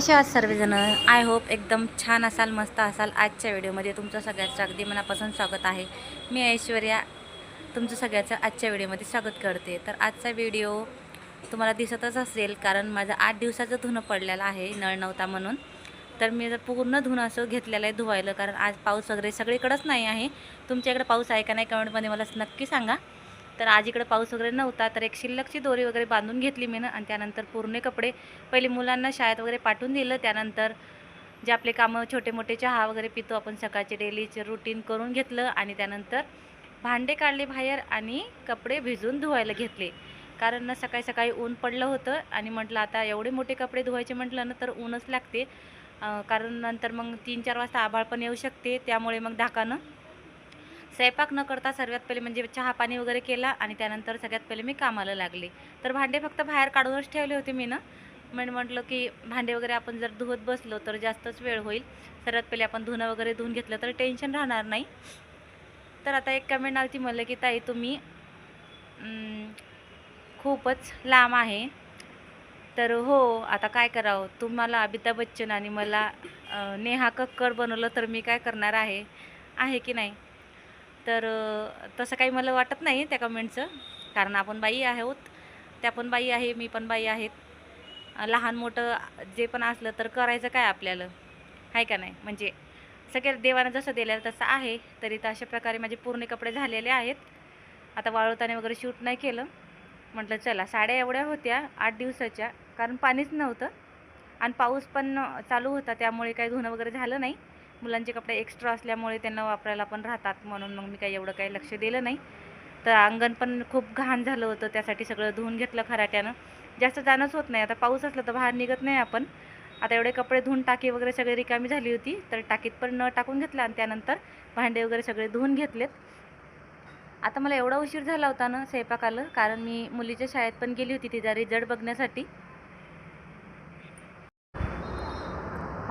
कसे आहात सर्वजण? आय होप एकदम छान असाल मस्त असाल. आजच्या व्हिडिओमध्ये तुमचं सगळ्याचं अगदी मनापासून स्वागत आहे. मी ऐश्वर्या तुमचं सगळ्याचं आजच्या व्हिडिओमध्ये स्वागत करते. तर आजचा व्हिडिओ तुम्हाला दिसतच असेल कारण माझं आठ दिवसाचं धुणं पडलेलं आहे नळ नव्हता म्हणून. तर मी जर पूर्ण धुणं असं घेतलेलं आहे धुवायला कारण आज पाऊस वगैरे सगळीकडंच नाही आहे. तुमच्या इकडे पाऊस आहे का नाही कमेंटमध्ये मला नक्की सांगा. तर आज इकडं पाऊस वगैरे नव्हता तर एक शिल्लकची दोरी वगैरे बांधून घेतली मी ना. आणि त्यानंतर पूर्ण कपडे पहिले मुलांना शाळेत वगैरे पाठवून दिलं. त्यानंतर जे आपले कामं छोटे मोठे चहा वगैरे पितो आपण सकाळचे डेलीचे रुटीन करून घेतलं. आणि त्यानंतर भांडे काढले बाहेर आणि कपडे भिजून धुवायला घेतले. कारण ना सकाळी सकाळी ऊन पडलं होतं. आणि म्हटलं आता एवढे मोठे कपडे धुवायचे म्हटलं ना तर ऊनच लागते. कारण नंतर मग तीन चार वाजता आभाळ पण येऊ शकते. त्यामुळे मग धाकानं स्वयंपाक न करता सर्वात पहिले म्हणजे चहा पाणी वगैरे केला आणि त्यानंतर सगळ्यात पहिले मी कामाला लागले. तर भांडे फक्त बाहेर काढूनच ठेवले होते मी ना. म्हणजे म्हटलं की भांडे वगैरे आपण जर धुवत बसलो तर जास्तच वेळ होईल. सर्वात पहिले आपण धुणं वगैरे धुवून घेतलं तर टेन्शन राहणार नाही. तर आता एक कमेंट आली ती म्हणलं की ताई तुम्ही खूपच लांब आहे. तर हो आता काय करावं? तुम्हाला अमिताभ बच्चन आणि मला नेहा कक्कर बनवलं तर मी काय करणार आहे? आहे की नाही? तर तसं काही मला वाटत नाही त्या कमेंटचं. कारण आपण बाई आहोत त्या पण बाई आहे मी पण बाई आहेत लहान मोठं जे पण असलं तर करायचं काय आपल्याला? आहे का नाही? म्हणजे सगळ्या देवानं जसं दिलं तसं आहे तरी तर अशा प्रकारे माझे पूर्ण कपडे झालेले आहेत. आता वाळवताने वगैरे शूट नाही केलं. म्हटलं चला साड्या एवढ्या होत्या आठ दिवसाच्या. कारण पाणीच नव्हतं. आणि पाऊस पण चालू होता त्यामुळे काही धुणं वगैरे झालं नाही. मुलांचे कपडे एक्स्ट्रा असल्यामुळे त्यांना वापरायला पण राहतात म्हणून मग मी काही एवढं काही लक्ष दिलं नाही. तर अंगण पण खूप घाण झालं होतं त्यासाठी सगळं धुवून घेतलं खराट्यानं. जास्त जाणंच होत नाही. आता पाऊस असला तर बाहेर निघत नाही आपण. आता एवढे कपडे धुवून टाकी वगैरे सगळी रिकामी झाली होती तर टाकीत पण न टाकून घेतलं आणि त्यानंतर भांडे वगैरे सगळे धुवून घेतलेत. आता मला एवढा उशीर झाला होता ना स्वयंपाकाला. कारण मी मुलीच्या शाळेत पण गेली होती तिचा रिझल्ट बघण्यासाठी.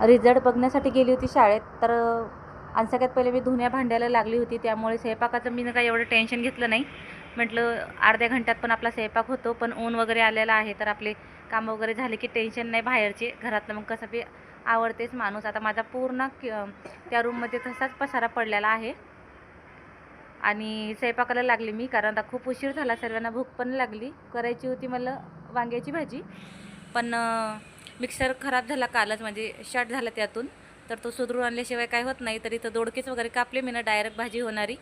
रिझल्ट बघण्यासाठी गेली होती शाळेत तर आणि सगळ्यात पहिले मी धुण्या भांड्याला लागली होती त्यामुळे स्वयंपाकाचं मी काही एवढं टेन्शन घेतलं नाही. म्हटलं अर्ध्या घंट्यात पण आपला स्वयंपाक होतो पण ऊन वगैरे आलेला आहे तर आपले कामं वगैरे झाले की टेन्शन नाही बाहेरचे घरातलं मग कसं बी आवडतेच माणूस. आता माझा पूर्ण त्या रूममध्ये तसाच पसारा पडलेला आहे. आणि स्वयंपाकाला लागली मी कारण आता खूप उशीर झाला सर्वांना भूक पण लागली. करायची होती मला वांग्याची भाजी पण मिक्सर खराब झाला कालच म्हणजे शॉर्ट झाला त्यातून. तर तो सुधरून आणल्याशिवाय काय होत नाही. तरी तर दोडकेच वगैरे कापले मी ना डायरेक्ट भाजी होणारी.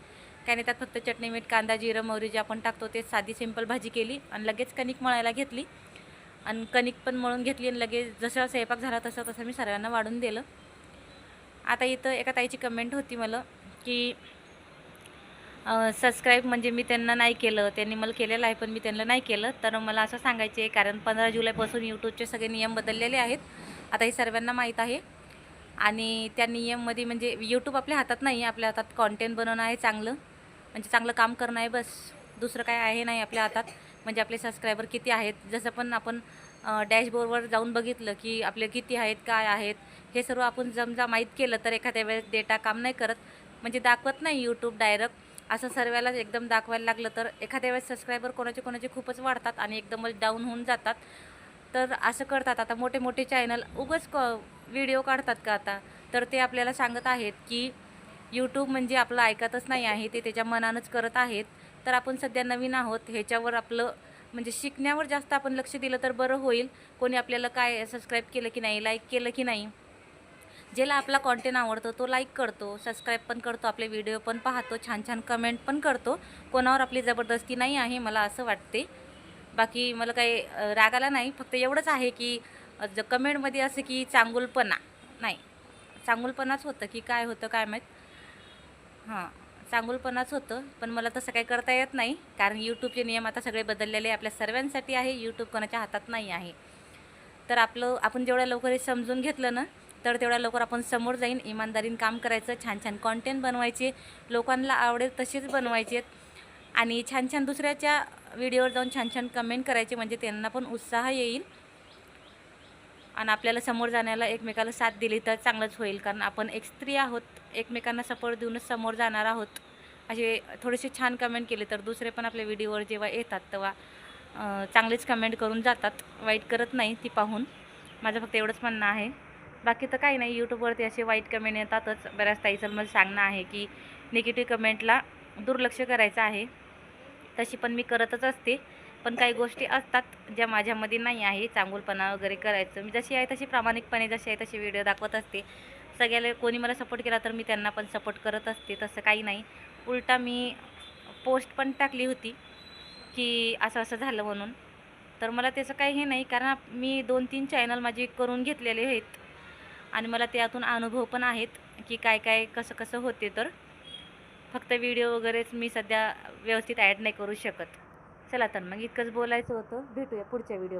काय नाही त्यात फक्त चटणी मीठ कांदा जिरं मोहरी जे आपण टाकतो ते साधी सिंपल भाजी केली आणि लगेच कणिक मळायला घेतली. आणि कणिक पण मळून घेतली आणि लगेच जसा स्वयंपाक झाला तसं तसं मी सर्वांना वाढून दिलं. आता इथं एका ताईची कमेंट होती मला की सबस्क्राईब म्हणजे मी त्यांना नाही केलं त्यांनी मला केलेलं आहे पण मी त्यांना नाही केलं. तर मला असं सांगायचे आहे कारण पंधरा जुलैपासून यूट्यूबचे सगळे नियम बदललेले आहेत. आता हे सर्वांना माहीत आहे. आणि त्या नियममध्ये म्हणजे यूट्यूब आपल्या हातात नाही आपल्या हातात कॉन्टेंट बनवणं आहे चांगलं. म्हणजे चांगलं काम करणं आहे बस. दुसरं काय आहे नाही आपल्या हातात. म्हणजे आपले सबस्क्रायबर किती आहेत? जसं पण आपण डॅशबोर्डवर जाऊन बघितलं की आपले किती आहेत काय आहेत? हे सर्व आपण जमजा माहीत केलं तर एखाद्या वेळेस डेटा काम नाही करत. म्हणजे दाखवत नाही यूट्यूब डायरेक्ट असं सर्वालाच एकदम दाखवायला लागलं तर एखाद्या वेळेस सबस्क्रायबर कोणाचे कोणाचे खूपच वाढतात आणि एकदमच डाऊन होऊन जातात. तर असं करतात. आता मोठे मोठे चॅनल उगच क व्हिडिओ काढतात का आता? तर ते आपल्याला सांगत आहेत की यूट्यूब म्हणजे आपलं ऐकतच नाही आहे. ते त्याच्या मनानंच करत आहेत. तर आपण सध्या नवीन आहोत. ह्याच्यावर आपलं म्हणजे शिकण्यावर जास्त आपण लक्ष दिलं तर बरं होईल. कोणी आपल्याला काय सबस्क्राईब केलं की नाही लाईक केलं की नाही? ज्याला आपला कॉन्टेंट आवडतो तो लाईक करतो सबस्क्राईब पण करतो आपले व्हिडिओ पण पाहतो छान छान कमेंट पण करतो. कोणावर आपली जबरदस्ती नाही आहे मला असं वाटते. बाकी मला काही रागाला नाही फक्त एवढंच आहे की ज कमेंटमध्ये असं की चांगुलपणा नाही. चांगुलपणाच होतं की काय होतं काय माहीत. हां चांगुलपणाच होतं पण मला तसं काही करता येत नाही. कारण यूट्यूबचे नियम आता सगळे बदललेले आपल्या सर्वांसाठी आहे यूट्यूब कोणाच्या हातात नाही आहे. तर आपलं आपण जेवढ्या लवकर समजून घेतलं ना तर तेवढ्या लवकर आपण समोर जाईन. इमानदारीनं काम करायचं छान छान कॉन्टेंट बनवायचे. लोकांना आवडेल तसेच बनवायचे आणि छान छान दुसऱ्याच्या व्हिडिओवर जाऊन छान छान कमेंट करायचे म्हणजे त्यांना पण उत्साह येईल. आणि आपल्याला समोर जाण्याला एकमेकाला साथ दिली तर चांगलंच होईल. कारण आपण एक स्त्री आहोत एकमेकांना सपोर्ट देऊनच समोर जाणार आहोत. असे थोडेसे छान कमेंट केले तर दुसरे पण आपल्या व्हिडिओवर जेव्हा येतात तेव्हा चांगलेच कमेंट करून जातात. वाईट करत नाही ती पाहून. माझं फक्त एवढंच म्हणणं आहे. बाकी तर काही नाही यूट्यूबवरती असे वाईट कमेंट येतातच. बऱ्याच ताईचं मला सांगणं आहे की निगेटिव्ह कमेंटला दुर्लक्ष करायचं आहे. तशी पण मी करतच असते. पण काही गोष्टी असतात ज्या माझ्यामध्ये नाही आहे चांगुलपणा वगैरे करायचं. मी जशी आहे तशी प्रामाणिकपणे जशी आहे तशी व्हिडिओ दाखवत असते. सगळ्याला कोणी मला सपोर्ट केला तर मी त्यांना पण सपोर्ट करत असते. तसं काही नाही. उलटा मी पोस्ट पण टाकली होती की असं असं झालं म्हणून. तर मला त्याचं काही हे नाही. कारण मी दोन तीन चॅनल माझे करून घेतलेले आहेत. आणि मला त्यातून अनुभव पण आहेत की काय काय कसं कसं होते तर. फक्त व्हिडिओ वगैरेच मी सध्या व्यवस्थित ॲड नाही करू शकत. चला तर मग इतकंच बोलायचं होतं. भेटूया पुढच्या व्हिडिओ